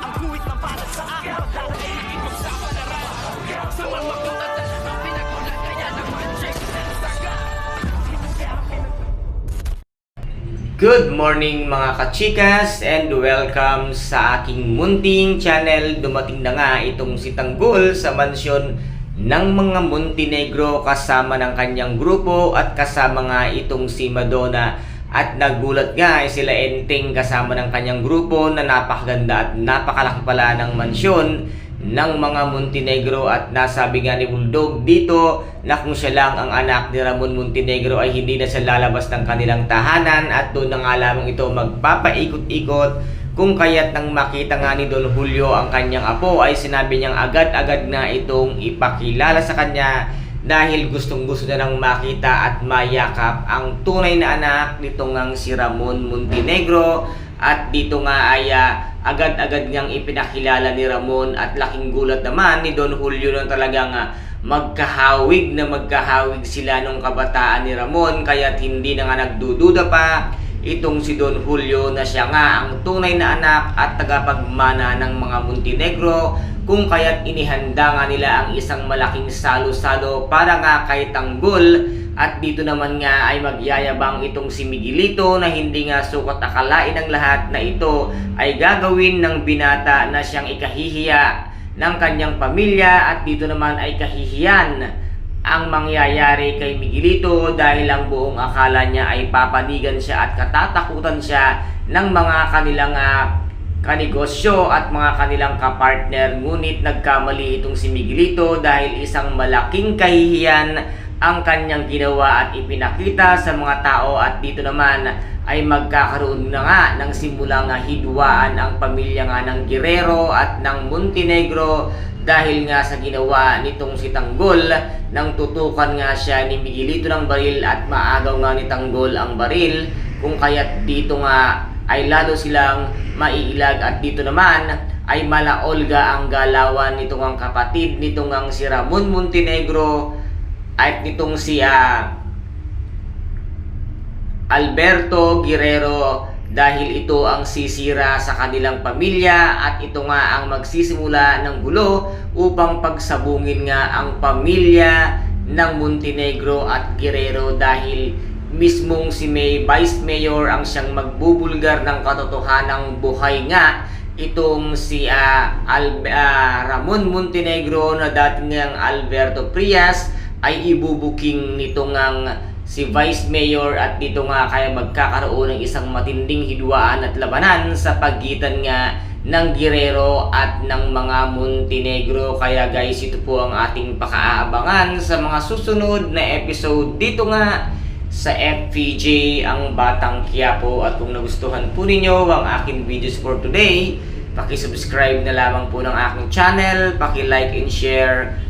Ang guhit na para sa akin Pagdadaig ipagsapalaran Sa mga katatan Ang pinagulat kaya naman Check na saga Good morning mga kachikas and welcome sa aking munting channel. Dumating na nga itong si Tanggol sa mansyon ng mga Montenegro kasama ng kanyang grupo at kasama nga itong si Madonna. At nagulat nga eh, sila Enteng kasama ng kanyang grupo na napakaganda at napakalaki pala ng mansyon ng mga Montenegro. At nasabi nga ni Bulldog dito na kung siya lang ang anak ni Ramon Montenegro ay hindi na siya lalabas ng kanilang tahanan. At doon na nga lamang ito magpapaikot-ikot. Kung kaya't nang makita nga ni Don Julio ang kanyang apo ay sinabi niyang agad-agad na itong ipakilala sa kanya dahil gustong gusto niya nang makita at mayakap ang tunay na anak nitong ang si Ramon Montenegro. At dito nga ay ah, agad-agad niyang ipinakilala ni Ramon at laking gulat naman ni Don Julio na talagang ah, magkahawig na magkahawig sila nung kabataan ni Ramon kaya't hindi na nga nagdududa pa itong si Don Julio na siya nga ang tunay na anak at tagapagmana ng mga Montenegro kung kaya't inihanda nga nila ang isang malaking salo-salo para nga kay Tanggol. At dito naman nga ay magyayabang itong si Miguelito na hindi nga sukat akalain ng lahat na ito ay gagawin ng binata na siyang ikahihiya ng kanyang pamilya at dito naman ay kahihiyan ang mangyayari kay Miguelito dahil ang buong akala niya ay papanigan siya at katatakutan siya ng mga kanilang ah, kanegosyo at mga kanilang kapartner. Ngunit nagkamali itong si Miguelito dahil isang malaking kahihiyan ang kanyang ginawa at ipinakita sa mga tao at dito naman ay magkakaroon na nga ng simulang hidwaan ang pamilya nga ng Guerrero at ng Montenegro dahil nga sa ginawa nitong si Tanggol nang tutukan nga siya ni Miguelito ng baril at maagaw nga ni Tanggol ang baril kung kaya't dito nga ay lalo silang maiilag at dito naman ay malaolga ang galawan nitong ang kapatid nitong ang si Ramon Montenegro at nitong si ah, Alberto Guerrero dahil ito ang sisira sa kanilang pamilya at ito nga ang magsisimula ng gulo upang pagsabungin nga ang pamilya ng Montenegro at Guerrero dahil mismong si May Vice Mayor ang siyang magbubulgar ng katotohanang buhay nga. Itong si ah, Al- ah, Ramon Montenegro na dating ngang Alberto Prias ay ibubuking nitong ang si Vice Mayor at dito nga kaya magkakaroon ng isang matinding hidwaan at labanan sa pagitan nga ng Guerrero at ng mga Montenegro. Kaya guys, ito po ang ating pakaabangan sa mga susunod na episode dito nga sa FPJ ang Batang Quiapo at kung nagustuhan po ninyo ang aking videos for today, paki-subscribe na lamang po ng aking channel, paki-like and share